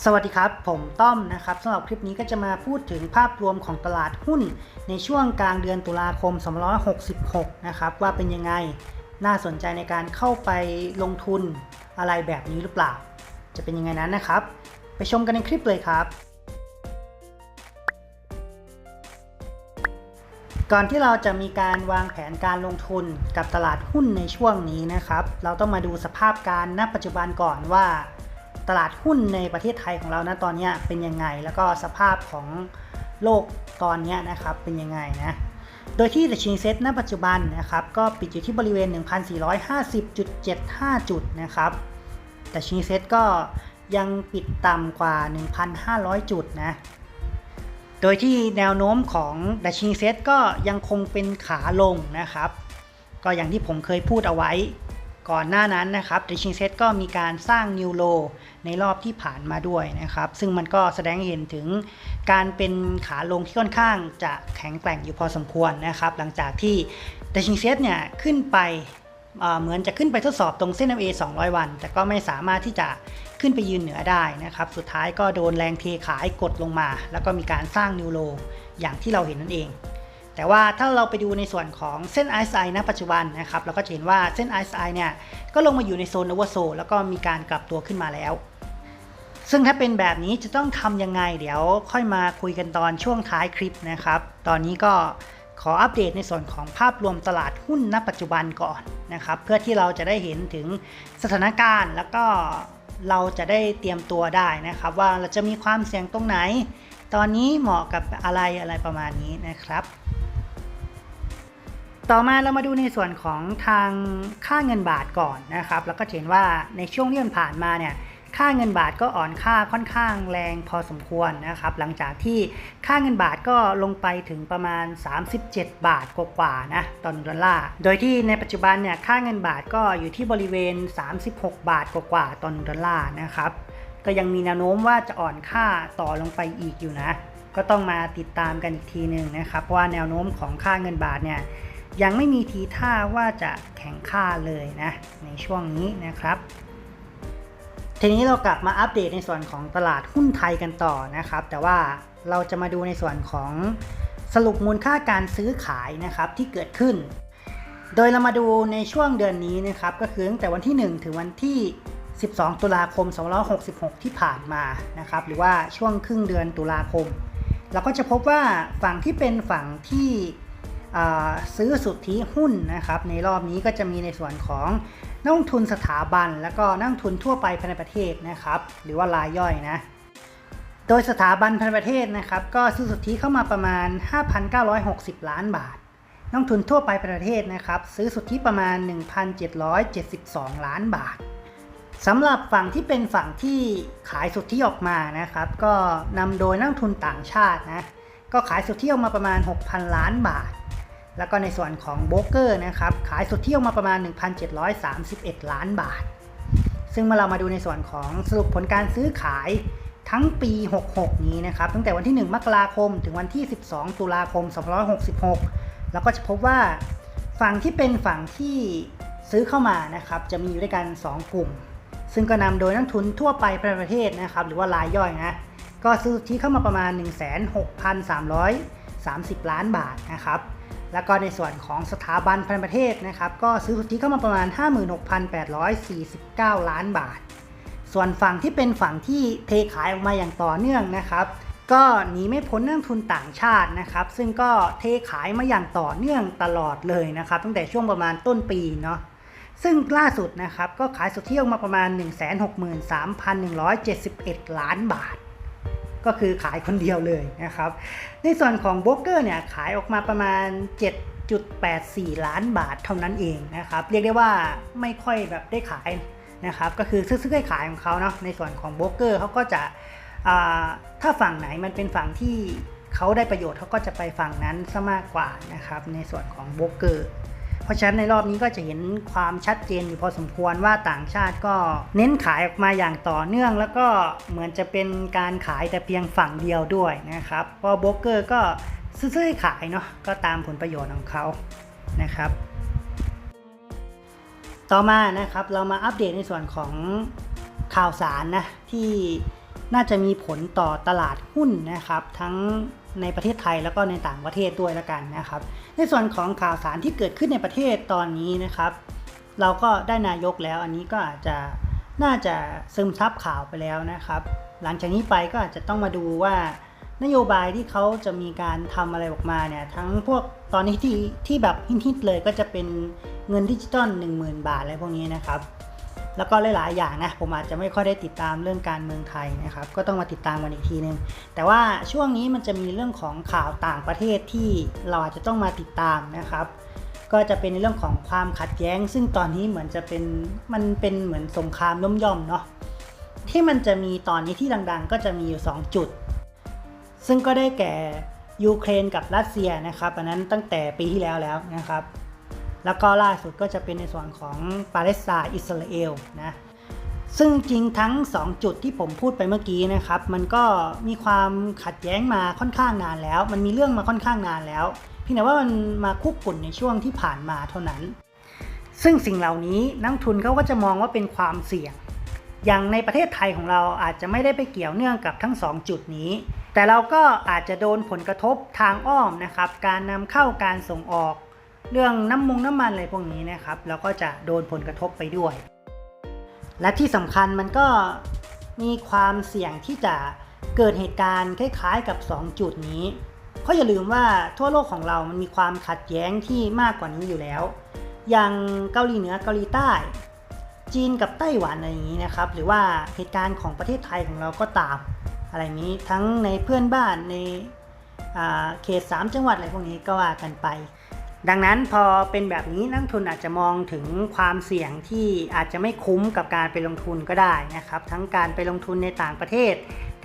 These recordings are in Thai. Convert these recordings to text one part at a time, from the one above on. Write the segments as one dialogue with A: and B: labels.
A: สวัสดีครับ ผมต้อมนะครับสำหรับคลิปนี้ก็จะมาพูดถึงภาพรวมของตลาดหุ้น ในช่วงกลางเดือนตุลาคม2566 นะครับว่าเป็นยังไงน่าสนใจในการเข้าไปลงทุนอะไรแบบนี้หรือเปล่า จะเป็นยังไงนั้นนะครับ ไปชมกันในคลิปเลยครับ ก่อนที่เราจะมีการวางแผนการลงทุนกับตลาดหุ้นในช่วงนี้นะครับ เราต้องมาดูสภาพการณปัจจุบันก่อนว่า ตลาดหุ้นในประเทศไทยของเรานะตอนนี้เป็นยังไง แล้วก็สภาพของโลกตอนนี้นะครับเป็นยังไงนะโดยที่ดัชนีเซ็ตณปัจจุบันนะครับก็ปิดอยู่ที่บริเวณ 1,450.75 จุดนะครับดัชนีเซ็ตก็ยังปิดต่ำกว่า 1,500 จุดนะโดยที่แนวโน้มของดัชนีเซ็ตก็ยังคงเป็นขาลงนะครับ ก็อย่างที่ผมเคยพูดเอาไว้ ก่อนหน้านั้นนะครับดัชนีเซตก็มีการสร้างนิวโลในรอบที่ผ่านมาด้วยนะครับ ซึ่งมันก็แสดงเห็นถึงการเป็นขาลงที่ค่อนข้างจะแข็งแกร่งอยู่พอสมควรนะครับ หลังจากที่ดัชนีเซตเนี่ยขึ้นไปเอ่อเหมือนจะขึ้นไปทดสอบตรงเส้น MA 200 วัน แต่ก็ไม่สามารถที่จะขึ้นไปยืนเหนือได้นะครับ สุดท้ายก็โดนแรงเทขายกดลงมา แล้วก็มีการสร้างนิวโลอย่างที่เราเห็นนั่นเอง แต่ว่าถ้าเราไปดูในส่วนของเส้น RSI ณปัจจุบันนะครับเราก็จะเห็นว่าเส้น RSI เนี่ยก็ลงมาอยู่ในโซน oversold แล้วก็มีการกลับตัวขึ้นมาแล้ว ซึ่งถ้าเป็นแบบนี้จะต้องทำยังไง เดี๋ยวค่อยมาคุยกันตอนช่วงท้ายคลิปนะครับ ตอนนี้ก็ขออัปเดตในส่วนของภาพรวมตลาดหุ้นณปัจจุบันก่อนนะครับ เพื่อที่เราจะได้เห็นถึงสถานการณ์แล้วก็เราจะได้เตรียมตัวได้นะครับ ว่าเราจะมีความเสี่ยงตรงไหน ตอนนี้เหมาะกับอะไรอะไรประมาณนี้นะครับ ต่อมาเรามาดูในส่วนของทางค่าเงินบาทก่อนนะครับ แล้วก็เห็นว่าในช่วงที่ผ่านมาเนี่ยค่าเงินบาทก็อ่อนค่าค่อนข้างแรงพอสมควรนะครับ หลังจากที่ค่าเงินบาทก็ลงไปถึงประมาณ 37 บาทกว่าๆนะต่อหนึ่งดอลลาร์โดยที่ในปัจจุบันเนี่ยค่าเงินบาทก็อยู่ที่บริเวณ 36 บาทกว่าๆต่อหนึ่งดอลลาร์นะครับก็ยังมีแนวโน้มว่าจะอ่อนค่าต่อลงไปอีกอยู่นะ ก็ต้องมาติดตามกันอีกทีหนึ่งนะครับว่าแนวโน้มของค่าเงินบาทเนี่ย ยังไม่มีทีท่าว่าจะแข็งค่าเลยนะ ในช่วงนี้นะครับ ทีนี้เรากลับมาอัปเดตในส่วนของตลาดหุ้นไทยกันต่อนะครับ แต่ว่าเราจะมาดูในส่วนของสรุปมูลค่าการซื้อขายนะครับที่เกิดขึ้น โดยเรามาดูในช่วงเดือนนี้นะครับก็คือตั้งแต่วันที่ 1 ถึงวันที่ 12 ตุลาคม 2566 ที่ผ่านมานะครับหรือว่าช่วงครึ่งเดือนตุลาคม เราก็จะพบว่าฝั่งที่เป็นฝั่งที่ ซื้อสุทธิหุ้นนะครับในรอบนี้ก็จะมีในส่วนของนักลงทุนสถาบัน แล้วก็นักลงทุนทั่วไปภายในประเทศนะครับ หรือว่ารายย่อยนะโดยสถาบันภายในประเทศนะครับก็ซื้อสุทธิเข้ามาประมาณ 5,960 ล้านบาทนักลงทุนทั่วไปภายในประเทศนะครับ ซื้อสุทธิประมาณ 1,772 ล้านบาทสำหรับฝั่งที่เป็นฝั่งที่ขายสุทธิออกมานะครับ ก็นำโดยนักลงทุนต่างชาตินะก็ขายสุทธิออกมาประมาณ 6,000 ล้านบาท แล้วก็ในส่วนของโบรกเกอร์นะครับขายสุดทธิออกมาประมาณ 1,731 ล้านบาท ซึ่งเมื่อเรามาดูในส่วนของสรุปผลการซื้อขายทั้งปี 66 นี้นะครับ ตั้งแต่วันที่ 1 มกราคม ถึงวันที่ 12 ตุลาคม 2566 แล้วก็จะพบว่าฝั่งที่เป็นฝั่งที่ซื้อเข้ามานะครับ จะมีอยู่ด้วยกัน 2 กลุ่ม ซึ่งก็นำโดยนักทุนทั่วไปประเทศนะครับ หรือว่ารายย่อยนะ ก็ซื้อสุทธิเข้ามาประมาณ 16,330 ล้านบาทนะครับ แล้วก็ในส่วนของสถาบันภายในประเทศนะครับก็ซื้อสุทธิเข้ามาประมาณ 56,849 ล้านบาท ส่วนฝั่งที่เป็นฝั่งที่เทขายออกมาอย่างต่อเนื่องนะครับ ก็หนีไม่พ้นนักทุนต่างชาตินะครับ ซึ่งก็เทขายมาอย่างต่อเนื่องตลอดเลยนะครับ ตั้งแต่ช่วงประมาณต้นปีเนาะซึ่งล่าสุดนะครับก็ขายสุทธิออกมาประมาณ 163,171 ล้านบาท ก็คือขายคนเดียวเลยนะครับ ในส่วนของโบรกเกอร์เนี่ยขายออกมาประมาณ 7.84 ล้านบาทเท่านั้นเองนะครับ เรียกได้ว่าไม่ค่อยแบบได้ขายนะครับ ก็คือซื้อๆขายของเขาเนาะในส่วนของโบรกเกอร์เขาก็จะถ้าฝั่งไหนมันเป็นฝั่งที่เขาได้ประโยชน์เขาก็จะไปฝั่งนั้นซะมากกว่านะครับในส่วนของโบรกเกอร์ เพราะฉะนั้นในรอบนี้ก็จะเห็นความชัดเจนอยู่พอสมควรว่าต่างชาติก็เน้นขายออกมาอย่างต่อเนื่อง แล้วก็เหมือนจะเป็นการขายแต่เพียงฝั่งเดียวด้วยนะครับเพราะโบรกเกอร์ก็ซื้อๆขายเนาะก็ตามผลประโยชน์ของเขานะครับ ต่อมานะครับเรามาอัปเดตในส่วนของข่าวสารนะที่น่าจะมีผลต่อตลาดหุ้นนะครับ ทั้งในประเทศไทยแล้วก็ในต่างประเทศด้วยแล้วกันนะครับ ในส่วนของข่าวสารที่เกิดขึ้นในประเทศตอนนี้นะครับ เราก็ได้นายกแล้ว อันนี้ก็อาจจะน่าจะซึมซับข่าวไปแล้วนะครับ หลังจากนี้ไปก็อาจจะต้องมาดูว่านโยบายที่เขาจะมีการทำอะไรออกมาเนี่ยทั้งพวกตอนนี้ที่ที่แบบฮิตๆเลยก็จะเป็นเงินดิจิตอล10,000 บาทอะไรพวกนี้นะครับ แล้วก็หลาย ๆ อย่างนะผมอาจจะไม่ค่อยได้ติดตามเรื่องการเมืองไทยนะครับ ก็ต้องมาติดตามกันอีกทีนึง แต่ว่าช่วงนี้มันจะมีเรื่องของข่าวต่างประเทศที่เราอาจจะต้องมาติดตามนะครับ ก็จะเป็นในเรื่องของความขัดแย้ง ซึ่งตอนนี้เหมือนจะเป็นมันเป็นเหมือนสงครามย่อมย่อมๆเนาะที่มันจะมีตอนนี้ที่ดัง ๆ ก็จะมีอยู่ 2 จุด ซึ่งก็ได้แก่ยูเครนกับรัสเซียนะครับอันนั้นตั้งแต่ปีที่แล้วแล้วนะครับ แล้วก็ล่าสุดก็จะเป็นในส่วนของปาเลสไตน์อิสราเอลนะซึ่งจริงทั้ง 2 จุดที่ผมพูดไปเมื่อกี้นะครับ มันก็มีความขัดแย้งมาค่อนข้างนานแล้ว มันมีเรื่องมาค่อนข้างนานแล้วเพียงแต่ว่ามันมาคุกกุ่นในช่วงที่ผ่านมาเท่านั้น ซึ่งสิ่งเหล่านี้นักทุนเขาก็จะมองว่าเป็นความเสี่ยง อย่างในประเทศไทยของเราอาจจะไม่ได้ไปเกี่ยวเนื่องกับทั้ง 2 จุดนี้ แต่เราก็อาจจะโดนผลกระทบทางอ้อมนะครับ การนำเข้าการส่งออก เรื่องน้ำมงน้ำมันอะไรพวกนี้นะครับเราก็จะโดนผลกระทบไปด้วย และที่สำคัญมันก็มีความเสี่ยงที่จะเกิดเหตุการณ์คล้ายๆกับ 2 จุดนี้เพราะอย่าลืมว่าทั่วโลกของเรามันมีความขัดแย้งที่มากกว่านี้อยู่แล้ว อย่างเกาหลีเหนือเกาหลีใต้ จีนกับไต้หวันอะไรอย่างนี้นะครับ หรือว่าเหตุการณ์ของประเทศไทยของเราก็ตาม อะไรนี้ทั้งในเพื่อนบ้านในเขต 3 จังหวัดอะไรพวกนี้ก็ว่ากันไป ดังนั้นพอเป็นแบบนี้นักทุนอาจจะมองถึงความเสี่ยงที่อาจจะไม่คุ้มกับการไปลงทุนก็ได้นะครับ ทั้งการไปลงทุนในต่างประเทศ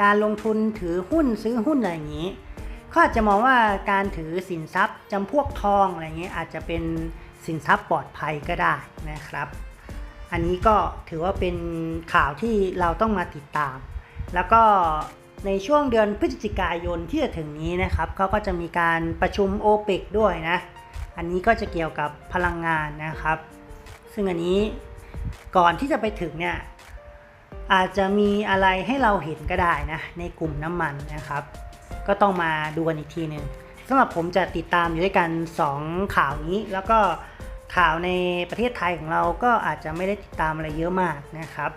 A: การลงทุนถือหุ้นซื้อหุ้นอะไรอย่างนี้เขาอาจจะมองว่าการถือสินทรัพย์จำพวกทองอะไรอย่างนี้อาจจะเป็นสินทรัพย์ปลอดภัยก็ได้นะครับ อันนี้ก็ถือว่าเป็นข่าวที่เราต้องมาติดตาม แล้วก็ในช่วงเดือนพฤศจิกายนที่จะถึงนี้นะครับเขาก็จะมีการประชุมโอเปกด้วยนะ อันนี้ก็จะเกี่ยวกับพลังงานนะครับ ซึ่งอันนี้ก่อนที่จะไปถึงเนี่ยอาจจะมีอะไรให้เราเห็นก็ได้นะในกลุ่มน้ำมันนะครับ ก็ต้องมาดูกันอีกทีหนึ่งสำหรับผมจะติดตามอยู่ด้วยกัน 2 ข่าวนี้ แล้วก็ข่าวในประเทศไทยของเราก็อาจจะไม่ได้ติดตามอะไรเยอะมากนะครับ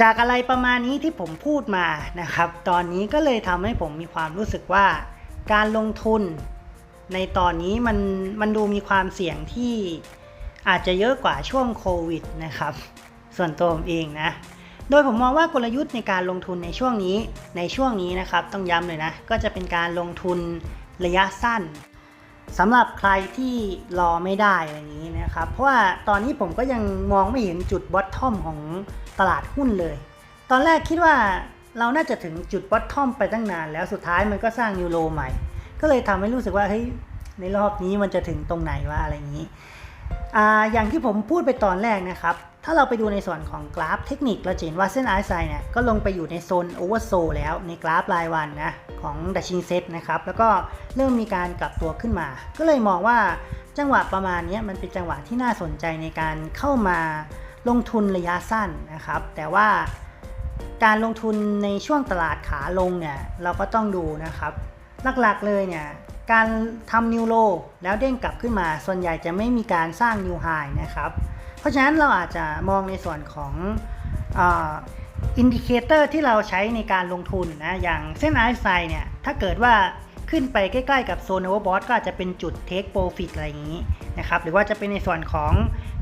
A: จากอะไรประมาณนี้ที่ผมพูดมานะครับ ตอนนี้ก็เลยทำให้ผมมีความรู้สึกว่า การลงทุน ในตอนนี้มันมันดูมีความเสี่ยงที่อาจจะเยอะกว่าช่วงโควิดนะครับ ส่วนตัวผมเองนะ โดยผมมองว่ากลยุทธ์ในการลงทุนในช่วงนี้ในช่วงนี้นะครับ ต้องย้ำเลยนะ ก็จะเป็นการลงทุนระยะสั้นสำหรับใครที่รอไม่ได้อะไรอย่างนี้นะครับ เพราะว่าตอนนี้ผมก็ยังมองไม่เห็นจุดบอททอมของตลาดหุ้นเลย ตอนแรกคิดว่าเราน่าจะถึงจุดบอททอมไปตั้งนานแล้วสุดท้ายมันก็สร้างนิวโลใหม่ ก็เลยทำให้รู้สึกว่าเฮ้ยในรอบนี้มันจะถึงตรงไหนวะอะไรอย่างนี้อ่าอย่างที่ผมพูดไปตอนแรกนะครับ ถ้าเราไปดูในส่วนของกราฟเทคนิคเราจะเห็นว่าเส้น RSI เนี่ยก็ลงไปอยู่ในโซนโอเวอร์โซแล้วในกราฟรายวันนะของดัชชิงเซ็ตนะครับแล้วก็เริ่มมีการกลับตัวขึ้นมา ก็เลยมองว่าจังหวะประมาณนี้มันเป็นจังหวะที่น่าสนใจในการเข้ามาลงทุนระยะสั้นนะครับ แต่ว่าการลงทุนในช่วงตลาดขาลงเนี่ยเราก็ต้องดูนะครับ หลักๆเลยเนี่ยการทำนิวโลแล้วเด้งกลับขึ้นมา ส่วนใหญ่จะไม่มีการสร้างนิวไฮนะครับ เพราะฉะนั้นเราอาจจะมองในส่วนของอินดิเคเตอร์ที่เราใช้ในการลงทุนนะอย่างเส้น RSI เนี่ยถ้าเกิดว่าขึ้นไปใกล้ๆกับโซนโอเวอร์บอทก็อาจจะเป็นจุดเทคโปรฟิตอะไรอย่างนี้นะครับหรือว่าจะเป็นในส่วนของ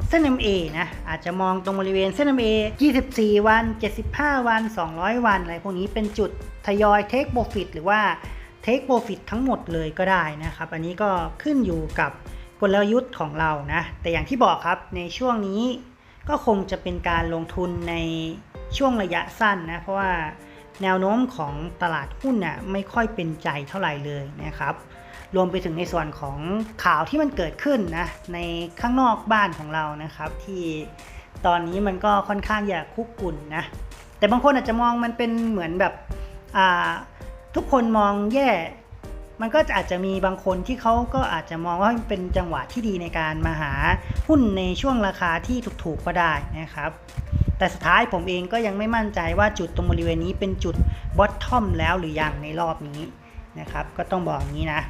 A: เส้น MA นะอาจจะมองตรงบริเวณเส้น MA 24 วัน 75 วัน 200 วันอะไรพวกนี้เป็นจุดทยอยเทคโปรฟิตหรือว่า เทคโปรฟิตทั้งหมดเลยก็ได้นะครับ อันนี้ก็ขึ้นอยู่กับกลยุทธ์ของเรานะ แต่อย่างที่บอกครับในช่วงนี้ก็คงจะเป็นการลงทุนในช่วงระยะสั้นนะ เพราะว่าแนวโน้มของตลาดหุ้นน่ะไม่ค่อยเป็นใจเท่าไหร่เลยนะครับ รวมไปถึงในส่วนของข่าวที่มันเกิดขึ้นนะในข้างนอกบ้านของเรานะครับ ที่ตอนนี้มันก็ค่อนข้างอยากคุกกุ่นนะ แต่บางคนอาจจะมองมันเป็นเหมือนแบบอ่า ทุกคนมองแย่ มันก็อาจจะมีบางคนที่เขาก็อาจจะมองว่าเป็นจังหวะที่ดีในการมาหาหุ้นในช่วงราคาที่ถูกๆก็ได้นะครับ แต่สุดท้ายผมเองก็ยังไม่มั่นใจว่าจุดตรงบริเวณนี้เป็นจุดบอททอมแล้วหรือยังในรอบนี้นะครับ ก็ต้องบอกอย่างนี้นะ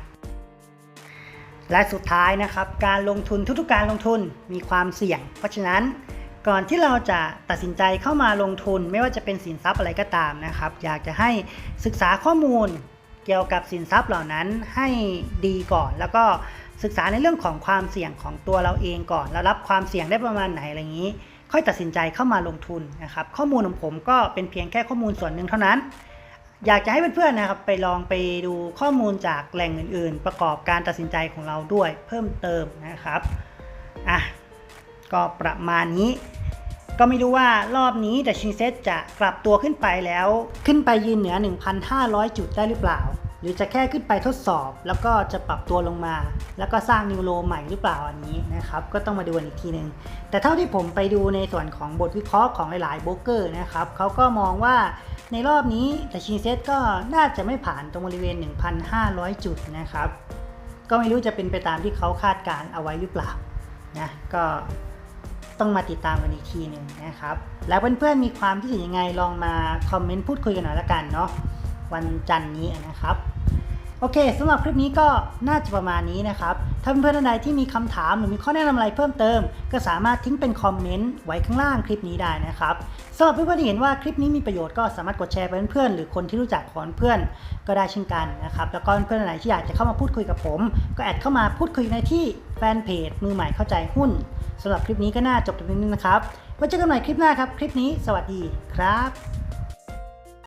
A: และสุดท้ายนะครับ การลงทุนทุกๆการลงทุนมีความเสี่ยง เพราะฉะนั้น ก่อนที่เราจะตัดสินใจเข้ามาลงทุน ไม่ว่าจะเป็นสินทรัพย์อะไรก็ตามนะครับ อยากจะให้ศึกษาข้อมูลเกี่ยวกับสินทรัพย์เหล่านั้นให้ดีก่อน แล้วก็ศึกษาในเรื่องของความเสี่ยงของตัวเราเองก่อนแล้วรับความเสี่ยงได้ประมาณไหนอะไรอย่างนี้ ค่อยตัดสินใจเข้ามาลงทุนนะครับข้อมูลของผมก็เป็นเพียงแค่ข้อมูลส่วนหนึ่งเท่านั้น อยากจะให้เพื่อนๆนะครับไปลองไปดูข้อมูลจากแหล่งอื่น ๆ ประกอบการตัดสินใจของเราด้วยเพิ่มเติมนะครับอะก็ประมาณนี้ ก็ไม่รู้ว่ารอบนี้แต่ชิงเซตจะกลับตัวขึ้นไปแล้ว ขึ้นไปยืนเหนือ 1,500 จุดได้หรือเปล่า หรือจะแค่ขึ้นไปทดสอบ แล้วก็จะปรับตัวลงมา แล้วก็สร้างนิวโรใหม่หรือเปล่าอันนี้นะครับ ก็ต้องมาดูอีกทีหนึ่งแต่เท่าที่ผมไปดูในส่วนของบทวิเคราะห์ของหลายๆโบรกเกอร์นะครับเขาก็มองว่าในรอบนี้แต่ชิงเซตก็น่าจะไม่ผ่านตรงบริเวณ 1,500 จุดนะครับ ก็ไม่รู้จะเป็นไปตามที่เขาคาดการณ์เอาไว้หรือเปล่านะก็ ต้องมาติดตามกันอีกทีหนึ่งนะครับ แล้วเพื่อนๆมีความคิดเห็นยังไงลองมาคอมเมนต์พูดคุยกันหน่อยละกันเนาะวันจันทร์นี้นะครับโอเคสำหรับคลิปนี้ก็น่าจะประมาณนี้นะครับ ถ้าเพื่อนๆท่านใดที่มีคำถามหรือมีข้อแนะนำอะไรเพิ่มเติม ก็สามารถทิ้งเป็นคอมเมนต์ไว้ข้างล่างคลิปนี้ได้นะครับสำหรับเพื่อนๆที่เห็นว่าคลิปนี้มีประโยชน์ก็สามารถกดแชร์ไปเพื่อนๆหรือคนที่รู้จักของเพื่อนก็ได้เช่นกันนะครับแล้วก็เพื่อนๆท่านไหนที่อยากจะเข้ามาพูดคุยกับผม ก็แอดเข้ามาพูดคุยในที่แฟนเพจมือใหม่เข้าใจหุ้น สำหรับคลิปนี้ก็น่าจบตรงนี้นะครับไว้เจอกันใหม่คลิปหน้าครับ คลิปนี้สวัสดีครับ